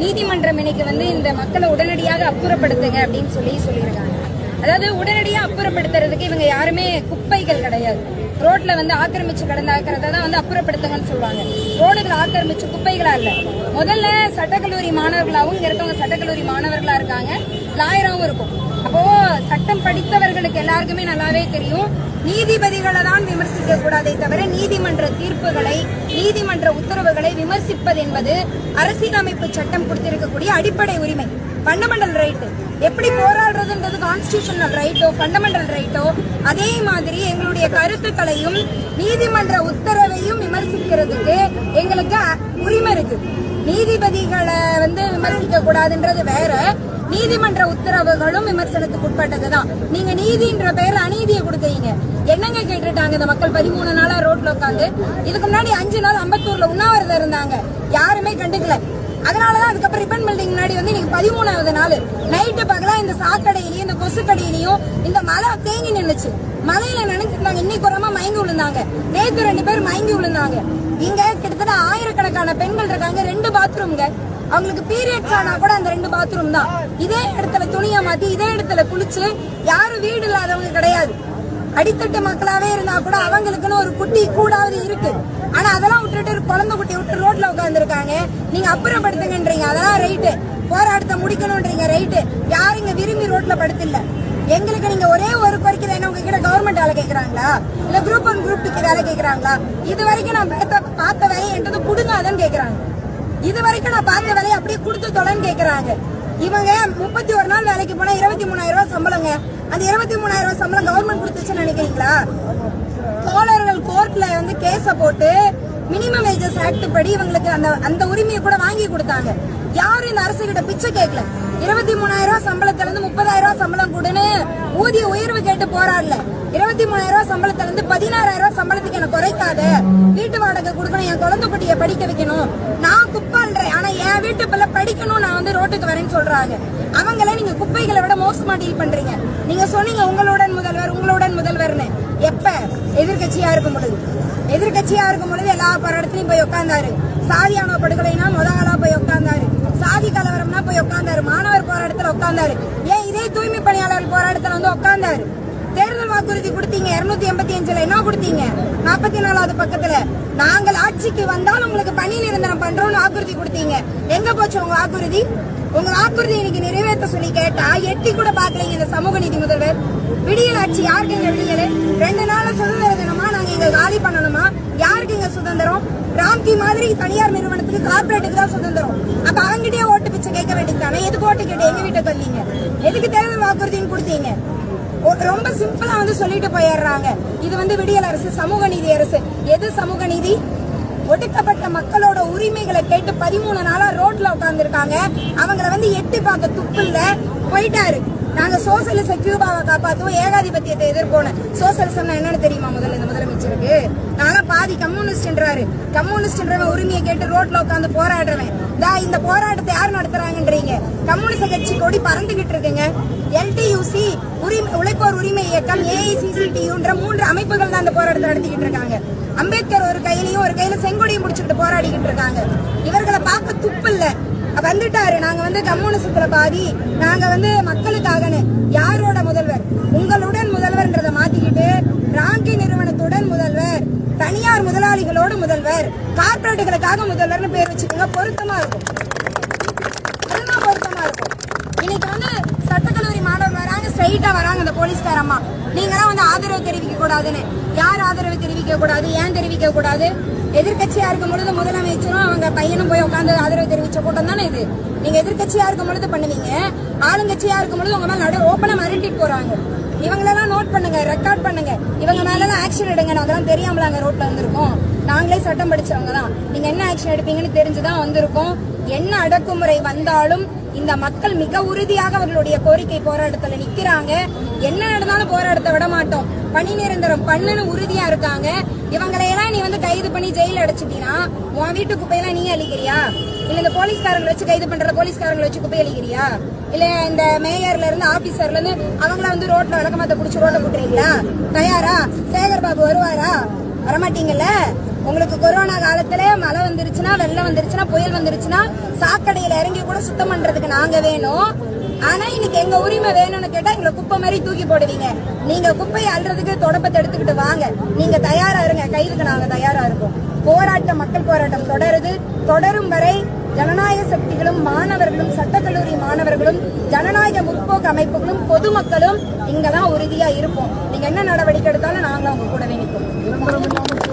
நீதிமன்றம் இன்னைக்கு வந்து இந்த மக்களை உடனடியாக அப்புறப்படுத்துங்க அப்படின்னு சொல்லி சொல்லியிருக்காங்க. அதாவது உடனடியாக அப்புறப்படுத்துறதுக்கு இவங்க யாருமே குப்பைகள் கிடையாது. ரோட்ல வந்து ஆக்கிரமிச்சு கிடந்தாக்கிறத தான் வந்து அப்புறப்படுத்துங்கன்னு சொல்லுவாங்க. ரோடுகளை ஆக்கிரமிச்சு குப்பைகளா இல்ல. முதல்ல சட்டக்கல்லூரி மாணவர்களாகவும் இங்க இருக்கவங்க சட்டக்கல்லூரி மாணவர்களா இருக்காங்க. லாயராகவும் இருக்கும். அப்போ சட்டம் படித்தவர்களுக்கு எல்லாருக்குமே நல்லாவே தெரியும். நீதிபதிகளை தான் விமர்சிக்க கூடாதே தவிர நீதிமன்ற தீர்ப்புகளை நீதிமன்ற உத்தரவுகளை விமர்சிப்பது என்பது அரசியலமைப்பு சட்டம் கொடுத்திருக்கக்கூடிய அடிப்படை உரிமை. ஃபண்டமெண்டல் ரைட்டு எப்படி போராடுறதுன்றது கான்ஸ்டியூஷனல் ரைட்டோ ஃபண்டமெண்டல் ரைட்டோ அதே மாதிரி எங்களுடைய கருத்துக்களையும் நீதிமன்ற உத்தரவையும் விமர்சிக்கிறதுக்கு எங்களுக்கு உரிமை இருக்கு. நீதிபதிகளை வந்து விமர்சிக்க கூடாதுன்றது வேற நீதிமன்ற உத்தரவுகளும் விமர்சனத்துக்கு உட்பட்டதுதான். நீங்க நீதின்ற பேர் அநீதியை கொடுக்குறீங்க. என்னங்க கேட்டுட்டாங்க இந்த மக்கள் பதிமூணு நாளா ரோட்ல உட்காந்து இதுக்கு முன்னாடி அஞ்சு நாள் அம்பத்தூர்ல உண்ணாவிரதம் இருந்தாங்க. யாருமே கண்டுக்கல. அதனாலதான் அதுக்கப்புறம் ரிப்பன் பில்டிங் முன்னாடி வந்து இன்னைக்கு பதிமூணாவது நாள். நைட்டு பகலா இந்த சாக்கடையிலயும் இந்த கொசு கடையிலயும் இந்த மழை தேங்கி நின்றுச்சு மழையில நினைச்சிருந்தாங்க. இன்னைக்கு ஒரு மயங்கி விழுந்தாங்க. நேத்து ரெண்டு பேர் மயங்கி விழுந்தாங்க. இங்க கிட்டத்தட்ட ஆயிரக்கணக்கான பெண்கள் இருக்காங்க. ரெண்டு பாத்ரூம்ங்க அவங்களுக்கு பீரியட்ஸ் ஆனா கூட அந்த ரெண்டு பாத்ரூம் தான். இதே இடத்துல துணியை மாத்தி இதே இடத்துல குளிச்சு யாரும் வீடு இல்லாதவங்க கிடையாது. அடித்தட்டு மக்களாவே இருந்தா கூட அவங்களுக்குன்னு ஒரு குட்டி கூடாவது இருக்கு. ஆனா அதெல்லாம் விட்டுட்டு குழந்தை குட்டி விட்டு ரோட்ல உட்காந்துருக்காங்க நீங்க அப்புறப்படுத்துங்கன்றீங்க. அதெல்லாம் ரைட்டு போராட்டத்தை முடிக்கணும்ன்றீங்க ரைட்டு யாரும் இங்க விரும்பி ரோட்ல படுத்தில்ல. எங்களுக்கு நீங்க ஒரே ஒரு குறைக்கிற என்ன உங்ககிட்ட கவர்மெண்ட் வேலை கேக்குறாங்களா? இல்ல குரூப் ஒன் குரூப் டூக்கு வேலை கேக்குறாங்களா? இது வரைக்கும் நான் பார்த்த பார்த்த வேலையை என்கிட்ட கொடுங்காதன்னு கேக்குறாங்க. இது வரைக்கும் நான் பார்த்த வேலையை அப்படியே கொடுத்து தொலைன்னு கேக்குறாங்க. இவங்க முப்பத்தி ஒரு நாள் வேலைக்கு போனா இருபத்தி மூணாயிரம் ரூபாய் சம்பளங்க. அந்த இருபத்தி மூணாயிரம் ரூபாய் சம்பளம் கவர்மெண்ட் கொடுத்துச்சுன்னா நினைக்கிறீங்களா தோழர்கள் கோர்ட்ல வந்து கேஸ போட்டு மினிமம் வேஜஸ் ஆக்ட் படி இவங்களுக்கு அந்த அந்த உரிமையை கூட வாங்கி கொடுத்தாங்க. யாரும் இந்த அரசு கிட்ட பிச்சை கேட்கல? இருபத்தி மூணாயிரம் ரூபாய் சம்பளத்துல இருந்து முப்பதாயிரம் ரூபாய் சம்பளம் கொடுன்னு ஊதிய உயர்வு கேட்டு போராடல. இருபத்தி மூணாயிரம் ரூபாய் சம்பளத்துல இருந்து பதினாறாயிரம் ரூபாய் சம்பளத்துக்கு எனக்கு குறைக்காத. வீட்டு வாடகை கொடுக்கணும் என் குழந்தை குட்டிய படிக்க வைக்கணும். நான் குப்பான்றேன் ஆனா என் வீட்டு பிள்ளை படிக்கணும் நான் வந்து ரோட்டுக்கு வரேன்னு சொல்றாங்க. அவங்கள நீங்க குப்பைகளை விட மோசமா டீல் பண்றீங்க. நீங்க சொன்னீங்க உங்களுடன் முதல்வர் உங்களுடன் முதல்வர்னு. எதிர்கட்சியா இருக்கும் பொழுது. எதிர்கட்சியா இருக்கும் பொழுது எல்லா போராட்டத்திலையும் போய் உட்கார்ந்தாரு சாதியான படுகொலைனா முத ஆளா போய் உட்கார்ந்தாரு சாதி கலவரம்னா போய் உட்கார்ந்தாரு மாணவர் போராட்டத்தில் உட்கார்ந்தாரு ஏன் இதே தூய்மை பணியாளர் போராட்டத்தில் வந்து உட்கார்ந்தாரு தேர்தல் வாக்குறுதி கொடுத்தீங்க. இருநூத்தி எண்பத்தி அஞ்சுல என்ன கொடுத்தீங்க? நாற்பத்தி நாலாவது பக்கத்துல நாங்கள் ஆட்சிக்கு வந்தால் உங்களுக்கு பணி நிரந்தரம் பண்றோம்னு வாக்குறுதி கொடுத்தீங்க. எங்க போச்சு உங்க வாக்குறுதி? உங்க வாக்குறுதி இன்னைக்கு நிறைவேற்ற சொல்லி கேட்டா எட்டி கூட பாக்கலீங்க இந்த சமூக நீதி முதல்வர். விடியல் ஆட்சி யாருக்கு விடியல்? ரெண்டு நாள்ல சுதந்திர தினமா நாங்க இங்க காலி பண்ணணுமா? யாருக்கு இங்க சுதந்திரம்? ராம்கி மாதிரி தனியார் நிறுவனத்துக்கு கார்பரேட்டுக்கு தான் சுதந்திரம். அப்ப அவங்ககிட்டயே ஓட்டு பிச்சை கேட்க வேண்டியது தானே எதுக்கு ஓட்டு கேட்டு எங்க வீட்டை தள்ளீங்க? எதுக்கு தேர்தல் வாக்குறுதியும் கொடுத்தீங்க? ரொம்ப சிம்பிளா வந்து சொல்லிட்டு போயிடுறாங்க. இது வந்து விடியல் அரசு சமூக நீதி அரசு. எது சமூக நீதி? ஒடுக்கப்பட்ட மக்களோட உரிமைகளை கேட்டு பதிமூணு நாளா ரோட்ல உட்கார்ந்துருக்காங்க. அவங்கள வந்து எட்டி பார்க்க துப்பு இல்ல போயிட்டாரு. நாங்க சோசியலிச கியூபாவை காப்பாத்துவோம் ஏகாதிபத்தியத்தை எதிர்ப்போம் சோசியலிசம்னா என்னன்னு தெரியுமா முதல்ல இந்த முதலமைச்சருக்கு? நானும் பாதி கம்யூனிஸ்ட்ன்றாரு. கம்யூனிஸ்ட்ன்றவன் உரிமையை கேட்டு ரோட்ல உட்காந்து போராடுறவன். தா இந்த போராட்டத்தை யார் நடத்துறாங்கன்றீங்க? கம்யூனிஸ்ட கட்சி கொடி பறந்துகிட்டு இருக்குங்க. எல்டியூசி உரிமை உழைப்போர் உரிமை இயக்கம் ஏஐசிசிடியுன்ற மூன்று அமைப்புகள் தான் அந்த போராட்டத்தை நடத்திக்கிட்டு இருக்காங்க. அம்பேத்கர் ஒரு கையிலையும் ஒரு கையில செங்கொடியும் முடிச்சுக்கிட்டு போராடிக்கிட்டு இருக்காங்க. இவர்களை பார்க்க துப்பு இல்லை. வந்துட்டாரு. நாங்க வந்து கம்யூனிசத்துல பாதி. நாங்க வந்து மக்களுக்காகன்னு. யாரோட முதல்வர்? உங்களுடன் முதல்வர்ன்றதை மாத்திக்கிட்டு ராங்கி நிறுவனத்துடன் முதல்வர் தனியார் முதலாளிகளோடு முதல்வர் கார்பரேட்டுகளுக்காக முதல்வர்னு பேர் வச்சுக்கோங்க. பொருத்தமா இருக்கும். அதுதான் பொருத்தமா இருக்கும். இன்னைக்கு வந்து சட்டக்கல்லூரி மாணவர் வராங்க ஸ்ட்ரைட்டா வராங்க இந்த போலீஸ்கார அம்மா. நீங்களாம் வந்து ஆதரவு தெரிவிக்க கூடாதுன்னு. யார் ஆதரவு தெரிவிக்க கூடாது? ஏன் தெரிவிக்க கூடாது? எதிர்கட்சியா இருக்கும் பொழுது முதலமைச்சரும் அவங்க பையனும் போய் உட்காந்து ஆதரவு தெரிவிச்ச கூட்டம் தானே இது. நீங்க எதிர்கட்சியா இருக்கும் பொழுது பண்ணுவீங்க. ஆளுங்கட்சியா இருக்கும் பொழுது உங்க மேல நடு ஓப்பனா மிரட்டிட்டு போறாங்க. இவங்களெல்லாம் நோட் பண்ணுங்க ரெக்கார்ட் பண்ணுங்க. இவங்க மேல ஆக்ஷன் எடுங்க. அதெல்லாம் தெரியாமலாங்க ரோட்ல வந்திருக்கோம். நாங்களே சட்டம் படிச்சவங்க தான். நீங்க என்ன ஆக்ஷன் எடுப்பீங்கன்னு தெரிஞ்சுதான் வந்திருக்கோம். என்ன அடக்குமுறை வந்தாலும் இந்த மக்கள் மிக உறுதியாக அவர்களுடைய கோரிக்கை போராட்டத்துல நிக்கிறாங்க. என்ன நடந்தாலும் போராட்டத்தை விட மாட்டோம். பணி நிரந்தரம் பண்ணுன்னு உறுதியா இருக்காங்க. இவங்களையெல்லாம் நீ வந்து கைது பண்ணி ஜெயில அடைச்சிட்டீங்கன்னா உன் வீட்டு குப்பையெல்லாம் நீ அழிக்கிறியா? இல்ல இந்த போலீஸ்காரங்களை வச்சு கைது பண்ற போலீஸ்காரங்களை வச்சு குப்பை அழிக்கிறியா? இல்ல இந்த மேயர்ல இருந்து ஆபீசர்ல இருந்து அவங்கள வந்து ரோட்ல விளக்கமாத்த புடிச்சு ரோட்ல போட்டுறீங்களா தயாரா? சேகர் பாபு வருவாரா? வரமாட்டீங்கல்ல? உங்களுக்கு கொரோனா காலத்துல மழை வந்துருச்சுன்னா வெள்ளம் வந்துருச்சுன்னா புயல் வந்துருச்சுன்னா சாக்கடையில இறங்கி கூட சுத்தம் பண்றதுக்கு நாங்க வேணும். ஆனா இன்னைக்கு எங்க உரிமை வேணும்னு கேட்டா எங்களை குப்பை மாதிரி தூக்கி போடுவீங்க. நீங்க குப்பையை அள்ளுறதுக்கு தொடப்பத்தை எடுத்துக்கிட்டு வாங்க. நீங்க தயாரா இருங்க. கைதுக்கு நாங்க தயாரா இருக்கோம். போராட்டம் மக்கள் போராட்டம் தொடருது. தொடரும் வரை ஜனநாயக சக்திகளும் மாணவர்களும் சட்டக்கல்லூரி மாணவர்களும் ஜனநாயக முற்போக்கு அமைப்புகளும் பொதுமக்களும் இங்கதான் உறுதியா இருப்போம். நீங்க என்ன நடவடிக்கை எடுத்தாலும் நாங்க உங்க கூடவே நிற்போம்